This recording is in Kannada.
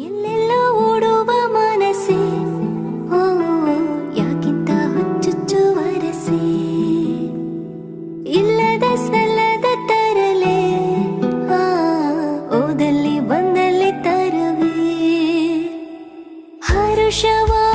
ಎಲ್ಲೆಲ್ಲೋ ಓಡುವ ಮನಸ್ಸೆ? ಓ, ಯಾಕಿಂತ ಹುಚ್ಚುಚ್ಚು ವರಸೆ? ಇಲ್ಲದ ಸಲ್ಲದ ತರಲೆ, ಆ, ಓದಲ್ಲಿ ಬಂದಲ್ಲಿ ತರುವೆ. ಹರುಷವ